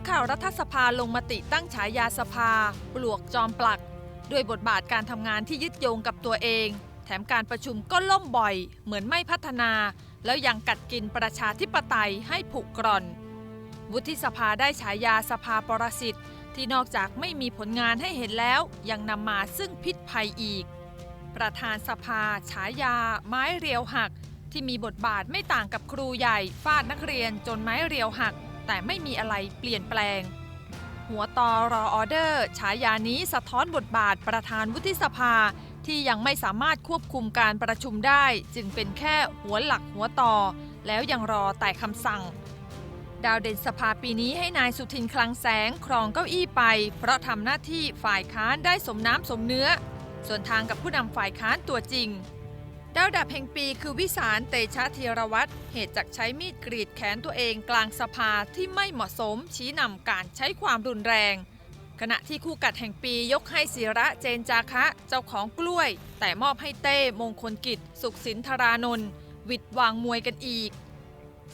กข่าวรัฐสภาลงมติตั้งฉายาสภา ปลวกจอมปลัก ด้วยบทบาทการทำงานที่ยึดโยงกับตัวเอง แถมการประชุมก็ล่มบ่อย เหมือนไม่พัฒนา แล้วยังกัดกินประชาธิปไตยให้ผุกร่อน วุฒิสภาได้ฉายาสภาปรสิตที่นอกจากไม่มีผลงานให้เห็นแล้ว ยังนำมาซึ่งพิษภัยอีก ประธานสภา ฉายา ไม้เรียวหัก ที่มีบทบาทไม่ต่างกับครูใหญ่ฟาดนักเรียนจนไม้เรียวหัก แต่ไม่มีอะไรเปลี่ยนแปลง หัวตอรอออเดอร์ ฉายานี้สะท้อนบทบาทประธานวุฒิสภาที่ยังไม่สามารถควบคุมการประชุมได้ จึงเป็นแค่หัวหลักหัวต่อ แล้วยังรอแต่คำสั่ง ดาวเด่นสภาปีนี้ให้นายสุทินคลังแสงครองเก้าอี้ไป เพราะทำหน้าที่ฝ่ายค้านได้สมน้ำสมเนื้อ ส่วนทางกับผู้นำฝ่ายค้านตัวจริง ดาวดับแห่งปีคือวิสารเตชะธีรวัตรเหตุจากใช้มีดกรีดแขนตัวเองกลางสภาที่ไม่เหมาะสมชี้นำการใช้ความรุนแรง ขณะที่คู่กัดแห่งปียกให้ศิระเจนจาคะเจ้าของกล้วย แต่มอบให้เต้มงคลกิจ สุขสินธารานนท์วิดวางมวยกันอีก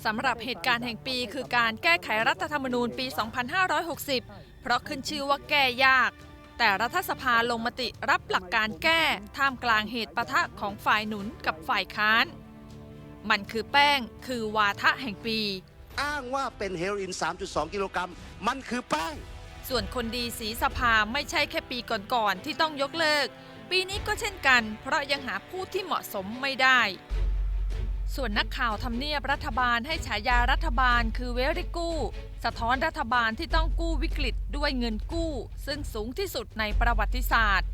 สำหรับเหตุการณ์แห่งปีคือการแก้ไขรัฐธรรมนูญปี 2560 เพราะขึ้นชื่อว่าแก้ยาก แต่รัฐสภาลงมติรับหลักการแก้ ท่ามกลางเหตุปะทะของฝ่ายหนุนกับฝ่ายค้าน มันคือแป้งคือวาทะแห่งปี อ้างว่าเป็นเฮโรอีน 3.2 กิโลกรัม มันคือแป้ง ส่วนคนดีสีสภาไม่ใช่แค่ปีก่อนๆที่ต้องยกเลิก ปีนี้ก็เช่นกัน เพราะยังหาผู้ที่เหมาะสมไม่ได้ ส่วนนักข่าวทำเนียบรัฐบาลให้ฉายารัฐบาลคือเวริกู้ สะท้อนรัฐบาลที่ต้องกู้วิกฤตด้วยเงินกู้ ซึ่งสูงที่สุดในประวัติศาสตร์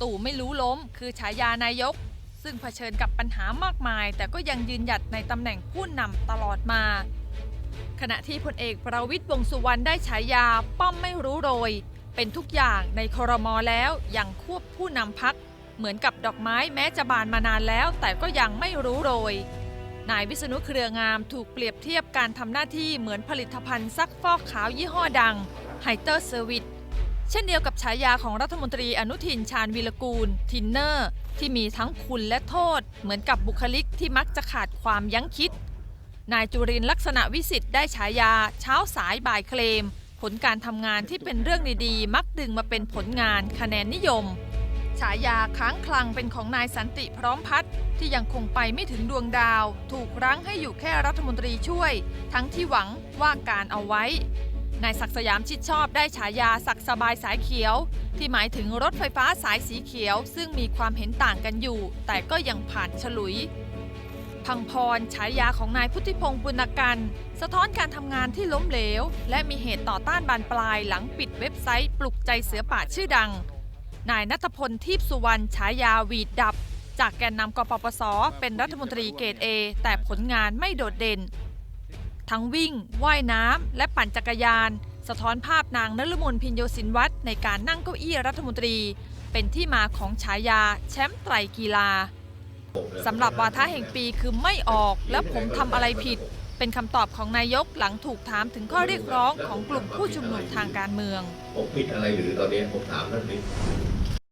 ตู่ไม่รู้ล้ม คือฉายานายก ซึ่งเผชิญกับปัญหามากมาย แต่ก็ยังยืนหยัดในตำแหน่งผู้นำตลอดมา ขณะที่พลเอกประวิตยวงสุวรรณได้ฉายาป้อมไม่รู้โรย เป็นทุกอย่างในคอรมอแล้วยังควบผู้นำพัก เหมือนกับดอกไม้แม้จะบานมานานแล้ว แต่ก็ยังไม่รู้โรย นายวิษณุเครืองามถูกเปรียบเทียบการทำหน้าที่เหมือนผลิตภัณฑ์ซักฟอกขาวยี่ห้อดังไฮเตอร์เซอร์วิสเช่นเดียวกับฉายาของรัฐมนตรีอนุทินชาญวิรกูล ทินเนอร์ ที่มีทั้งคุณและโทษ เหมือนกับบุคลิกที่มักจะขาดความยั้งคิด นายจุรินลักษณะวิสิทธิ์ได้ฉายา เช้าสายบ่ายเคลม ผลการทำงานที่เป็นเรื่องดีๆ มักดึงมาเป็นผลงานคะแนนนิยม ฉายาค้างคลังเป็นของนายสันติพร้อมพัฒน์ที่ยังคงไปไม่ถึงดวงดาว ถูกรั้งให้อยู่แค่รัฐมนตรีช่วย ทั้งที่หวังว่าการเอาไว้ นายศักดิ์สยามชิดชอบได้ฉายาศักดิ์สบายสายเขียว ที่หมายถึงรถไฟฟ้าสายสีเขียว ซึ่งมีความเห็นต่างกันอยู่ แต่ก็ยังผ่านฉลุยพังพรฉายาของนายพุทธิพงศ์ปุณกันสะท้อนการทำงานที่ล้มเหลว และมีเหตุต่อต้านบานปลายหลังปิดเว็บไซต์ปลุกใจเสือป่าชื่อดัง นายนัทพลทีพสุวรรณฉายาวีดดับ จากแกนนำกปปส เป็นรัฐมนตรีเกรดเอแต่ผลงานไม่โดดเด่น ทั้งวิ่ง ว่ายน้ำ และปั่นจักรยาน สะท้อนภาพนางนฤมลพินโยสินวัตรในการนั่งเก้าอี้รัฐมนตรี เป็นที่มาของฉายาแชมป์ไตรกีฬาสำหรับวาทะแห่งปีคือไม่ออกและผมทำอะไรผิด เป็นคำตอบของนายกหลังถูกถามถึงข้อเรียกร้องของกลุ่มผู้ชุมนุมทางการเมือง ผมผิดอะไรหรือตอนนี้ผมถามท่านนี้